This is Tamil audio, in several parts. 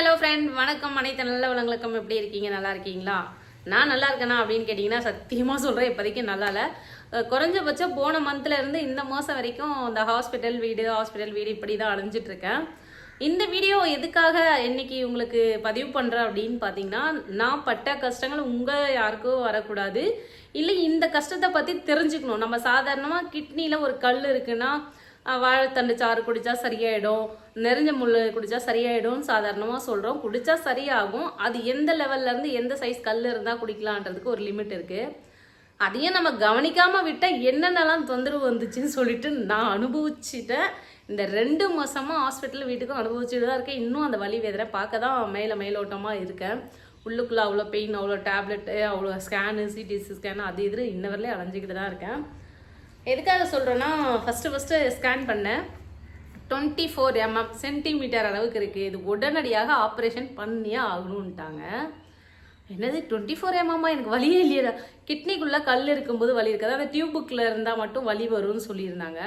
ஹலோ ஃப்ரெண்ட் வணக்கம். அனைத்து நல்ல வளங்களுக்கும் எப்படி இருக்கீங்க? நல்லா இருக்கீங்களா? நான் நல்லா இருக்கேனா அப்படின்னு கேட்டிங்கன்னா சத்தியமாக சொல்கிறேன் இப்போதைக்கு நல்லா இல்லை. குறைஞ்சபட்சம் போன மந்த்லேருந்து இந்த மாதம் வரைக்கும் இந்த ஹாஸ்பிட்டல் வீடு ஹாஸ்பிட்டல் வீடு இப்படி தான் அடைஞ்சிட்டுருக்கேன் இந்த வீடியோ எதுக்காக இன்னைக்கு உங்களுக்கு பதிவு பண்ணுறேன் அப்படின்னு பார்த்தீங்கன்னா நான் பட்ட கஷ்டங்கள் உங்கள் யாருக்கும் வரக்கூடாது. இல்லை இந்த கஷ்டத்தை பற்றி தெரிஞ்சுக்கணும். நம்ம சாதாரணமாக கிட்னியில் ஒரு கல் இருக்குன்னா வாழைத்தண்டு சாறு குடித்தா சரியாயிடும். நெறிஞ்ச முள் குடித்தா சரியாயிடும் சாதாரணமாக சொல்கிறோம் குடித்தா சரியாகும். அது எந்த லெவல்ல இருந்து எந்த சைஸ் கல் இருந்தால் குடிக்கலான்றதுக்கு ஒரு லிமிட் இருக்குது அதையும் நம்ம கவனிக்காமல் விட்டால் என்னென்னலாம் தொந்தரவு வந்துச்சுன்னு சொல்லிட்டு நான் அனுபவிச்சிட்டேன். இந்த ரெண்டு மாதமாக ஹாஸ்பிட்டல் வீட்டுக்கும் அனுபவிச்சுட்டு தான் இருக்கேன். இன்னும் அந்த வலி வேதனை பார்க்க தான் மேலே மேலோட்டமாக இருக்கேன். உள்ளுக்குள்ளே அவ்வளோ பெயின் அவ்வளோ டேப்லெட்டு அவ்வளோ ஸ்கேனு சிடிசி ஸ்கேனு அது இது இன்ன வரலையும் அலைஞ்சிக்கிட்டு தான் இருக்கேன். எதுக்காக சொல்கிறேன்னா ஃபஸ்ட்டு ஃபஸ்ட்டு ஸ்கேன் பண்ணேன். டுவெண்ட்டி ஃபோர் எம்எம் சென்டிமீட்டர் அளவுக்கு இருக்குது இது உடனடியாக ஆப்ரேஷன் பண்ணியே ஆகணுன்ட்டாங்க என்னது டுவெண்ட்டி ஃபோர் எம்எம்மா எனக்கு வலியே இல்லையா. கிட்னிக்குள்ளே கல் இருக்கும்போது வலி இருக்காது. அந்த டியூபுக்கில் இருந்தால் மட்டும் வலி வரும்னு சொல்லியிருந்தாங்க.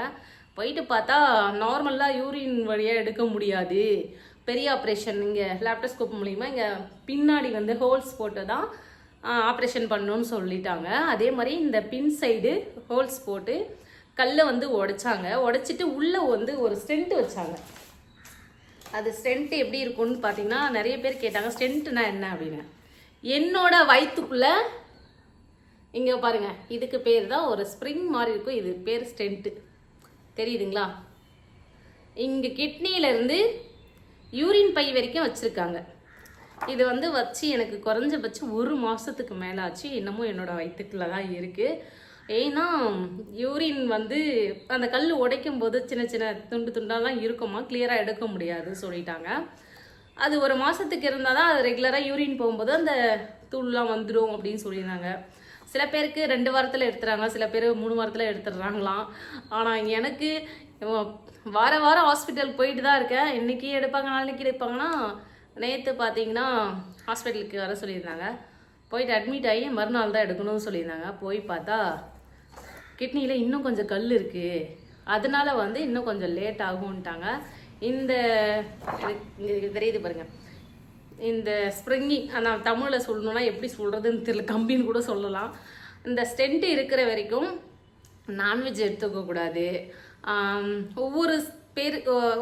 போயிட்டு பார்த்தா நார்மலாக யூரின் வழியாக எடுக்க முடியாது. பெரிய ஆப்ரேஷன் இங்கே லேப்டஸ்கோப் மூலிமா இங்கே பின்னாடி வந்து ஹோல்ஸ் போட்டு தான் ஆப்ரேஷன் பண்ணணும்னு சொல்லிட்டாங்க. அதே மாதிரி இந்த பின் சைடு ஹோல்ஸ் போட்டு கல்லை வந்து உடைச்சாங்க. உடைச்சிட்டு உள்ளே வந்து ஒரு ஸ்டென்ட் வச்சாங்க. அது ஸ்டென்ட் எப்படி இருக்கும்னு பார்த்தீங்கன்னா நிறைய பேர் கேட்டாங்க ஸ்டென்ட்னா என்ன? அப்படின்னு. என்னோட வயிற்றுக்குள்ளே இங்கே பாருங்க இதுக்கு பேர் தான் ஒரு ஸ்ப்ரிங் மாதிரி இருக்கும். இது பேர் ஸ்டென்ட்டு தெரியுதுங்களா? இங்கே கிட்னியிலேருந்து யூரின் பை வரைக்கும் வச்சுருக்காங்க. இது வந்து வச்சு எனக்கு குறைஞ்சபட்சம் ஒரு மாதத்துக்கு மேலே ஆச்சு இன்னமும் என்னோடய வயிற்றுக்குள்ள தான் இருக்குது ஏன்னா யூரின் வந்து அந்த கல் உடைக்கும் போது சின்ன சின்ன துண்டு துண்டாலாம் இருக்குமா? கிளியராக எடுக்க முடியாதுன்னு சொல்லிட்டாங்க. அது ஒரு மாதத்துக்கு இருந்தால் தான் அது ரெகுலராக யூரின் போகும்போது அந்த தூள்லாம் வந்துடும் அப்படின்னு சொல்லியிருந்தாங்க. சில பேருக்கு ரெண்டு வாரத்தில் எடுத்துறாங்க சில பேர் மூணு வாரத்தில் எடுத்துடுறாங்களாம். ஆனால் எனக்கு வார வாரம் ஹாஸ்பிட்டல் போயிட்டு தான் இருக்கேன். இன்றைக்கி எடுப்பாங்க நாளைக்கு எடுப்பாங்கன்னா நேற்று பார்த்தீங்கன்னா ஹாஸ்பிட்டலுக்கு வர சொல்லியிருந்தாங்க. போயிட்டு அட்மிட் ஆகி மறுநாள் தான் எடுக்கணும்னு சொல்லியிருந்தாங்க. போய் பார்த்தா கிட்னியில் இன்னும் கொஞ்சம் கல் இருக்குது அதனால வந்து இன்னும் கொஞ்சம் லேட் ஆகும்ட்டாங்க. இந்த இது- தெரியுது பாருங்கள் இந்த ஸ்ப்ரிங்கிங் நான் தமிழில் சொல்லணும்னா எப்படி சொல்கிறதுன்னு தெரியல. கம்பின்னு கூட சொல்லலாம். இந்த ஸ்டென்ட் இருக்கிற வரைக்கும் நான்வெஜ் எடுத்துக்கக்கூடாது. ஒவ்வொரு பேர்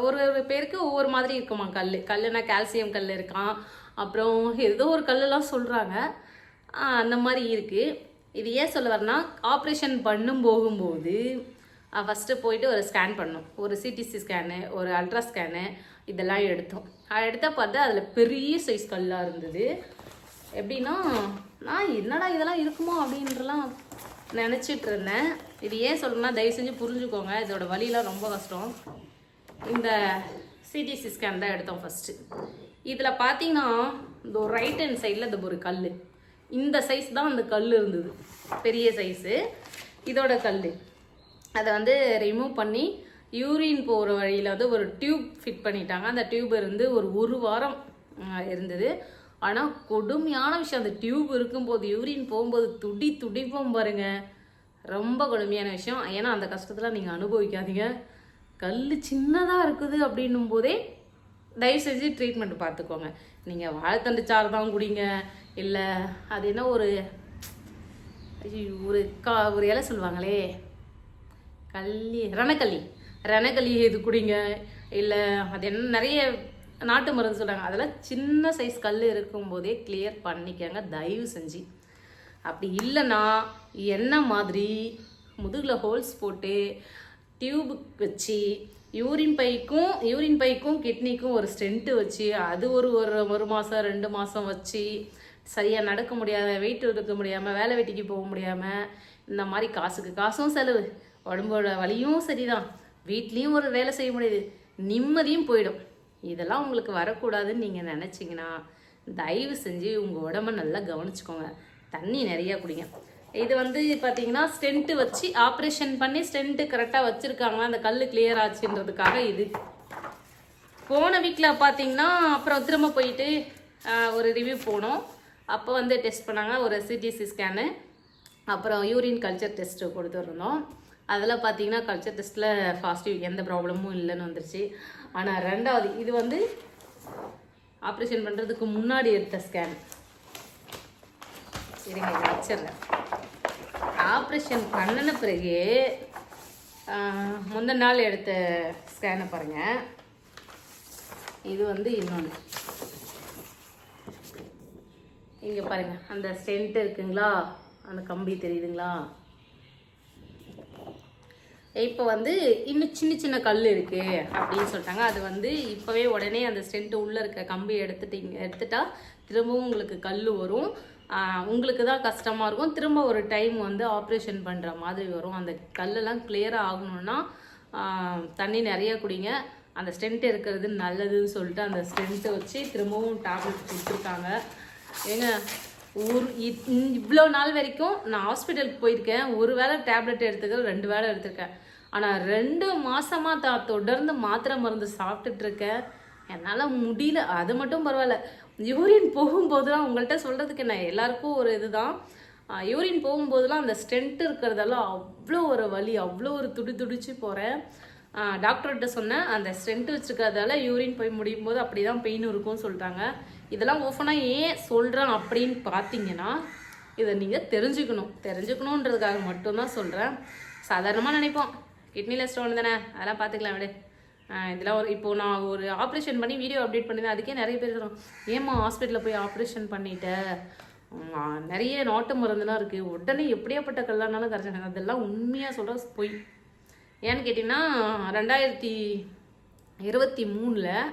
ஒரு ஒரு பேருக்கு ஒவ்வொரு மாதிரி இருக்குமா கல் கல்லுனா கால்சியம் கல் இருக்கான் அப்புறம் ஏதோ ஒரு கல்லெல்லாம் சொல்கிறாங்க அந்த மாதிரி இருக்குது இது ஏன் சொல்ல வரேன்னா ஆப்ரேஷன் பண்ணும் போகும்போது ஃபஸ்ட்டு போயிட்டு ஒரு ஸ்கேன் பண்ணோம். ஒரு சிடிசி ஸ்கேனு ஒரு அல்ட்ரா ஸ்கேனு இதெல்லாம் எடுத்தோம். அதை எடுத்தால் பார்த்தா அதில் பெரிய சைஸ் கல்லாக இருந்தது. எப்படின்னா நான் என்னடா இதெல்லாம் இருக்குமோ அப்படின்றலாம் நினச்சிட்டு இருந்தேன். இது ஏன் சொல்லணும்னா தயவு செஞ்சு புரிஞ்சுக்கோங்க. இதோட வழியெலாம் ரொம்ப கஷ்டம். இந்த சிடிசி ஸ்கேன் தான் எடுத்தோம் ஃபஸ்ட்டு இதில் பார்த்தீங்கன்னா இந்த ரைட் ஹேண்ட் சைடில் இந்த ஒரு கல் இந்த சைஸ் தான் அந்த கல் இருந்தது. பெரிய சைஸு இதோட கல் அதை வந்து ரிமூவ் பண்ணி யூரின் போகிற வழியில் வந்து ஒரு டியூப் ஃபிட் பண்ணிட்டாங்க. அந்த டியூப் இருந்து ஒரு ஒரு வாரம் இருந்தது. ஆனால் கொடுமையான விஷயம். அந்த டியூப் இருக்கும்போது யூரின் போகும்போது துடி துடிப்போம் பாருங்க. ரொம்ப கொடுமையான விஷயம். ஏன்னா அந்த கஷ்டத்தில் நீங்கள் அனுபவிக்காதீங்க. கல் சின்னதாக இருக்குது அப்படின்னும் போதே தயவு செஞ்சு ட்ரீட்மெண்ட் பார்த்துக்கோங்க. நீங்கள் வாழைத்தண்டு சாறு தான் குடிங்க. இல்லை அது என்ன ஒரு ஐயோ, ஒரு கா ஒரு இலை சொல்லுவாங்களே. கல்லி ரணக்கல்லி. ரணக்கல்லி இது குடிங்க? இல்லை அது என்ன நிறைய நாட்டு மருந்து சொல்கிறாங்க அதெல்லாம் சின்ன சைஸ் கல் இருக்கும்போதே கிளியர் பண்ணிக்கங்க தயவு செஞ்சு. அப்படி இல்லைன்னா என்ன மாதிரி முதுகில் ஹோல்ஸ் போட்டு டியூப் வச்சு யூரின் பைக்கும் யூரின் பைக்கும் கிட்னிக்கும் ஒரு ஸ்டென்ட்டு வச்சு அது ஒரு ஒரு ஒரு மாதம் ரெண்டு மாதம் வச்சு சரியாக நடக்க முடியாத வெயிட் எடுக்க முடியாமல் வேலை வெட்டிக்கு போக முடியாமல் இந்த மாதிரி காசுக்கு காசும் செலவு. உடம்போட வலியும் சரிதான். வீட்லேயும் ஒரு வேலை செய்ய முடியுது. நிம்மதியும் போயிடும். இதெல்லாம் உங்களுக்கு வரக்கூடாதுன்னு நீங்கள் நினச்சிங்கன்னா தயவு செஞ்சு உங்கள் உடம்ப நல்லா கவனிச்சுக்கோங்க. தண்ணி நிறையா குடிங்க. இது வந்து பார்த்தீங்கன்னா ஸ்டென்ட்டு வச்சு ஆப்ரேஷன் பண்ணி ஸ்டென்ட்டு கரெக்டாக வச்சுருக்காங்க அந்த கல் கிளியர் ஆச்சுன்றதுக்காக இது. போன வீக்கில் பார்த்தீங்கன்னா அப்புறம் திரும்ப போயிட்டு ஒரு ரிவ்யூ போனோம். அப்போ வந்து டெஸ்ட் பண்ணாங்க ஒரு சிடிசி ஸ்கேனு அப்புறம் யூரின் கல்ச்சர் டெஸ்ட்டு கொடுத்துருந்தோம் அதில் பார்த்தீங்கன்னா கல்ச்சர் டெஸ்ட்டில் பாசிட்டிவ் எந்த ப்ராப்ளமும் இல்லைன்னு வந்துருச்சு. ஆனால் ரெண்டாவது இது வந்து ஆப்ரேஷன் பண்ணுறதுக்கு முன்னாடி எடுத்த ஸ்கேன் சரிங்க வச்சிடுறேன். ஆப்ரேஷன் பண்ணின பிறகு முந்த முந்தின நாள் எடுத்த ஸ்கேனை பாருங்கள் இது வந்து இன்னொன்று இங்கே பாருங்கள் அந்த ஸ்டென்ட் இருக்குங்களா? அந்த கம்பி தெரியுதுங்களா? இப்போ வந்து இன்னும் சின்ன சின்ன கல் இருக்குது அப்படின்னு சொல்லிட்டாங்க. அது வந்து இப்போவே உடனே அந்த ஸ்டென்ட் உள்ளே இருக்க கம்பி எடுத்துட்டிங்க எடுத்துட்டா திரும்பவும் உங்களுக்கு கல் வரும். உங்களுக்கு தான் கஷ்டமாக இருக்கும். திரும்ப ஒரு டைம் வந்து ஆப்ரேஷன் பண்ணுற மாதிரி வரும். அந்த கல்லெல்லாம் கிளியராக ஆகணும்னா தண்ணி நிறைய குடிங்க. அந்த ஸ்டென்ட் இருக்கிறது நல்லதுன்னு சொல்லிட்டு அந்த ஸ்டென்ட்டை வச்சு திரும்பவும் டேப்லெட் கொடுத்துருக்காங்க. ஏங்க ஊர் இவ்வளோ நாள் வரைக்கும் நான் ஹாஸ்பிட்டலுக்கு போயிருக்கேன். ஒரு வேளை டேப்லெட் எடுத்துக்க ரெண்டு வேளை எடுத்திருக்கேன். ஆனால் ரெண்டு மாதமாக தான் தொடர்ந்து மாத்திரை மருந்து சாப்பிட்டுட்டு இருக்கேன். என்னால் முடியல. அது மட்டும் பரவாயில்ல. யூரின் போகும்போதெல்லாம் உங்கள்கிட்ட சொல்கிறதுக்கு என்ன எல்லாருக்கும் ஒரு இதுதான். யூரின் போகும்போதெல்லாம் அந்த ஸ்டென்ட் இருக்கிறதெல்லாம் அவ்வளோ ஒரு வலி அவ்வளோ ஒரு துடி துடிச்சு போகிறேன் டாக்டர்கிட்ட சொன்னேன் அந்த ஸ்டென்ட் வச்சுருக்கிறதால யூரின் போய் முடியும் போது அப்படி தான் பெயின் இருக்கும்னு சொல்லிட்டாங்க இதெல்லாம் ஓஃபனாக ஏன் சொல்கிறேன் அப்படின்னு பார்த்தீங்கன்னா இதை நீங்கள் தெரிஞ்சுக்கணும். தெரிஞ்சுக்கணுன்றதுக்காக மட்டும்தான் சொல்கிறேன் சாதாரணமாக நினைப்போம். கிட்னியில் ஸ்டோன் தானே அதெல்லாம் பார்த்துக்கலாம் விடு. இதெல்லாம் ஒரு இப்போ நான் ஒரு ஆப்ரேஷன் பண்ணி வீடியோ அப்டேட் பண்ணியிருந்தேன் அதுக்கே நிறைய பேர் சொல்லுவாங்க ஏம்மா ஹாஸ்பிட்டலில் போய் ஆப்ரேஷன் பண்ணிட்டேன் நிறைய நாட்டு மருந்துலாம் இருக்குது உடனே எப்படியாப்பட்ட கல்லானாலும் கரைச்சாங்க அதெல்லாம் உண்மையாக சொல்கிற பொய். ஏன்னு கேட்டிங்கன்னா ரெண்டாயிரத்தி இருபத்தி மூணில்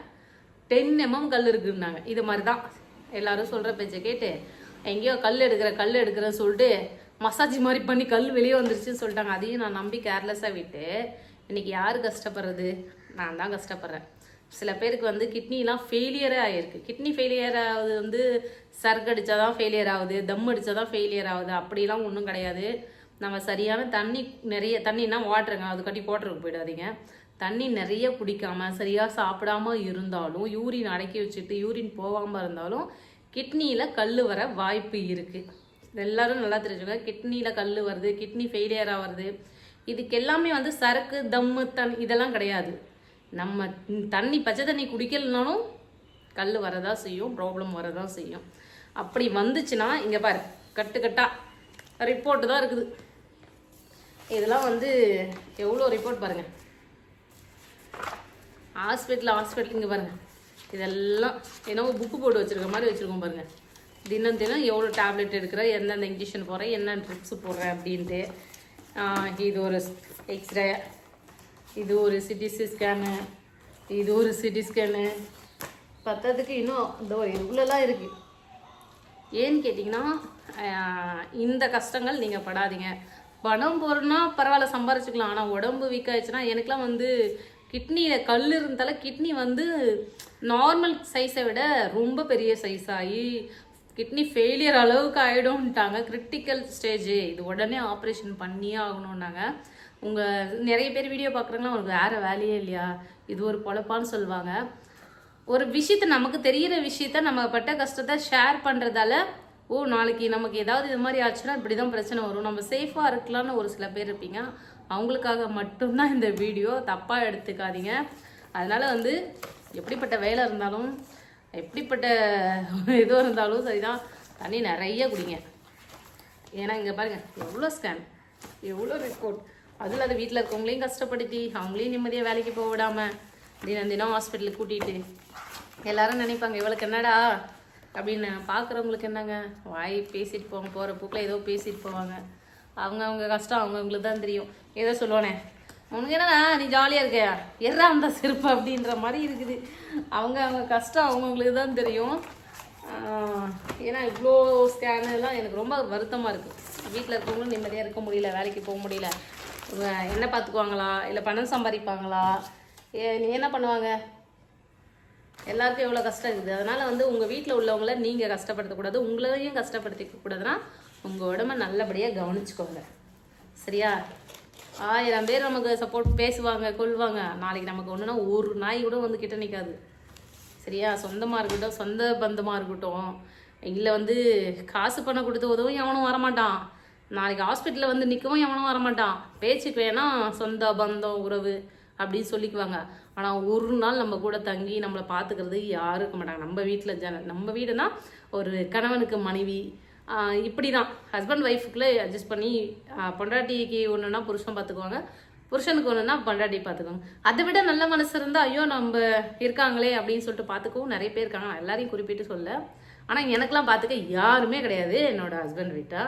டென் எம்எம் கல் இருக்குன்னாங்க. இது மாதிரி தான் எல்லாரும் சொல்கிற பேச்சை கேட்டு எங்கேயோ கல் எடுக்கிற கல் எடுக்கிறேன்னு சொல்லிட்டு மசாஜ் மாதிரி பண்ணி கல் வெளியே வந்துருச்சுன்னு சொல்லிட்டாங்க. அதையும் நான் நம்பி கேர்லெஸ்ஸாக விட்டு இன்றைக்கி யார் கஷ்டப்படுறது? நான் தான் கஷ்டப்படுறேன். சில பேருக்கு வந்து கிட்னிலாம் ஃபெயிலியரே ஆகிருக்கு கிட்னி ஃபெயிலியர் ஆகுது வந்து சர்க் அடித்தா தான் ஃபெயிலியர் ஆகுது தம் அடித்தா தான் ஃபெயிலியர் ஆகுது அப்படிலாம் ஒன்றும் கிடையாது. நம்ம சரியான தண்ணி நிறைய தண்ணினா வாட்டருங்க அது கட்டி போட்டருக்கு போயிடாதீங்க. தண்ணி நிறைய குடிக்காமல் சரியாக சாப்பிடாம இருந்தாலும் யூரின் அடக்கி வச்சுட்டு யூரின் போகாமல் இருந்தாலும் கிட்னியில் கல் வர வாய்ப்பு இருக்குது எல்லாரும் நல்லா தெரிஞ்சுக்கோங்க. கிட்னியில் கல் வருது கிட்னி ஃபெயிலியர் ஆகிறது இதுக்கு எல்லாமே வந்து சரக்கு தம்மு தன் இதெல்லாம் கிடையாது. நம்ம தண்ணி பச்சை தண்ணி குடிக்கலனாலும் கல் வரதா செய்யும் ப்ராப்ளம் வரதா செய்யும். அப்படி வந்துச்சுன்னா இங்கே பாரு கட்டு ரிப்போர்ட்டு தான் இருக்குது. இதெல்லாம் வந்து எவ்வளோ ரிப்போர்ட் பாருங்கள் ஹாஸ்பிட்டல் ஹாஸ்பிட்டல் இங்கே பாருங்கள் இதெல்லாம் என்னவோ புக்கு போட்டு வச்சிருக்க மாதிரி வச்சுருக்கோம் பாருங்கள் தினம் தினம் எவ்வளோ டேப்லெட் எடுக்கிறேன் எந்தெந்த இன்ஜெக்ஷன் போடுறேன் என்னென்ன ட்ரிப்ஸ் போடுறேன் அப்படின்ட்டு. இது ஒரு எக்ஸ்ரே இது ஒரு சிடி ஸ்கேனு இது ஒரு சிடி ஸ்கேனு பத்ததுக்கு இன்னும் இதோ இதுக்குள்ளெல்லாம் இருக்குது ஏன்னு கேட்டிங்கன்னா இந்த கஷ்டங்கள் நீங்கள் படாதீங்க. பணம் போகிறோன்னா பரவாயில்ல சம்பாரிச்சுக்கலாம். ஆனால் உடம்பு வீக் ஆயிடுச்சுன்னா எனக்குலாம் வந்து கிட்னியில் கல் இருந்தால கிட்னி வந்து நார்மல் சைஸை விட ரொம்ப பெரிய சைஸ் ஆகி கிட்னி ஃபெயிலியர் அளவுக்கு ஆகிடும்ட்டாங்க கிரிட்டிக்கல் ஸ்டேஜ் இது உடனே ஆப்ரேஷன் பண்ணியே ஆகணும்னாங்க. உங்கள் நிறைய பேர் வீடியோ பார்க்குறாங்களா உங்களுக்கு வேறு வேலையே இல்லையா? இது ஒரு பொழப்பான்னு சொல்லுவாங்க. ஒரு விஷயத்த நமக்கு தெரியிற விஷயத்த நம்ம பட்ட கஷ்டத்தை ஷேர் பண்ணுறதால ஓ நாளைக்கு நமக்கு ஏதாவது இது மாதிரி ஆச்சுன்னா இப்படி தான் பிரச்சனை வரும். நம்ம சேஃபாக இருக்கலாம்னு ஒரு சில பேர் இருப்பீங்க. அவங்களுக்காக மட்டும்தான் இந்த வீடியோ தப்பாக எடுத்துக்காதீங்க. அதனால் வந்து எப்படிப்பட்ட வேலை இருந்தாலும் எப்படிப்பட்ட இது இருந்தாலும் சரிதான். தண்ணி நிறைய குடிங்க. ஏன்னா இங்கே பாருங்கள் எவ்வளோ ஸ்கேன் எவ்வளோ ரிப்போர்ட் அதில் அது வீட்டில் இருக்கவங்களையும் கஷ்டப்படுத்தி அவங்களையும் நிம்மதியாக வேலைக்கு போக விடாமல் தினம் தினம் ஹாஸ்பிட்டலுக்கு கூட்டிகிட்டு எல்லாரும் நினைப்பாங்க இவளுக்கு என்னடா? அப்படின்னு பார்க்குறவங்களுக்கு என்னங்க? வாய் பேசிட்டு போவாங்க போகிற பூக்கில் ஏதோ பேசிட்டு போவாங்க. அவங்க அவங்க கஷ்டம் அவங்கவுங்களுக்கு தான் தெரியும். ஏதோ சொல்லுவானே உனக்கு என்னடா நீ ஜாலியாக இருக்க? எறா அந்த செருப்பு அப்படின்ற மாதிரி இருக்குது. அவங்க அவங்க கஷ்டம் அவங்கவுங்களுக்கு தான் தெரியும். ஏன்னா இவ்வளோ ஸ்கேனு எல்லாம் எனக்கு ரொம்ப வருத்தமாக இருக்குது வீட்டில் இருக்கவங்களும் நிம்மதியாக இருக்க முடியல வேலைக்கு போக முடியல. என்ன பார்த்துக்குவாங்களா இல்லை பணம் சம்பாதிப்பாங்களா? ஏ நீ என்ன பண்ணுவாங்க? எல்லாருக்கும் எவ்வளோ கஷ்டம் இருக்குது. அதனால் வந்து உங்கள் வீட்டில் உள்ளவங்கள நீங்கள் கஷ்டப்படுத்தக்கூடாது. உங்களையும் கஷ்டப்படுத்திக்க கூடாதுன்னா உங்கள் உடம்ப நல்லபடியாக கவனிச்சுக்கோங்க. சரியா? ஆயிரம் பேர் நமக்கு சப்போர்ட் பேசுவாங்க கொள்வாங்க நாளைக்கு நமக்கு ஒன்றுனா ஒரு நாய் கூட வந்து கிட்ட நிற்காது சரியா? சொந்தமாக இருக்கட்டும் சொந்த பந்தமாக இருக்கட்டும். இல்லை வந்து காசு பணம் கொடுத்து உதவும் எவனும் வரமாட்டான். நாளைக்கு ஹாஸ்பிட்டலில் வந்து நிற்கவும் எவனும் வரமாட்டான். பேச்சுக்கு வேணா சொந்த பந்தம் உறவு அப்படின்னு சொல்லிக்குவாங்க. ஆனால் ஒரு நாள் நம்ம கூட தங்கி நம்மளை பார்த்துக்கிறது யாரும் இருக்க மாட்டாங்க. நம்ம வீட்டில் ஜன நம்ம வீடுனா ஒரு கணவனுக்கு மனைவி இப்படி தான் ஹஸ்பண்ட் ஒய்ஃபுக்குள்ளே அட்ஜஸ்ட் பண்ணி பொண்டாட்டிக்கு ஒன்றுனா புருஷன் பார்த்துக்குவாங்க. புருஷனுக்கு ஒன்றுனா பொண்டாட்டி பார்த்துக்கோங்க அதை விட நல்ல மனசு இருந்தால் ஐயோ நம்ம இருக்காங்களே அப்படின்னு சொல்லிட்டு பார்த்துக்கவும் நிறைய பேர் இருக்காங்க. நான் எல்லாரையும் குறிப்பிட்டு சொல்ல. ஆனால் எனக்கெலாம் பார்த்துக்க யாருமே கிடையாது என்னோட ஹஸ்பண்ட் வீட்டா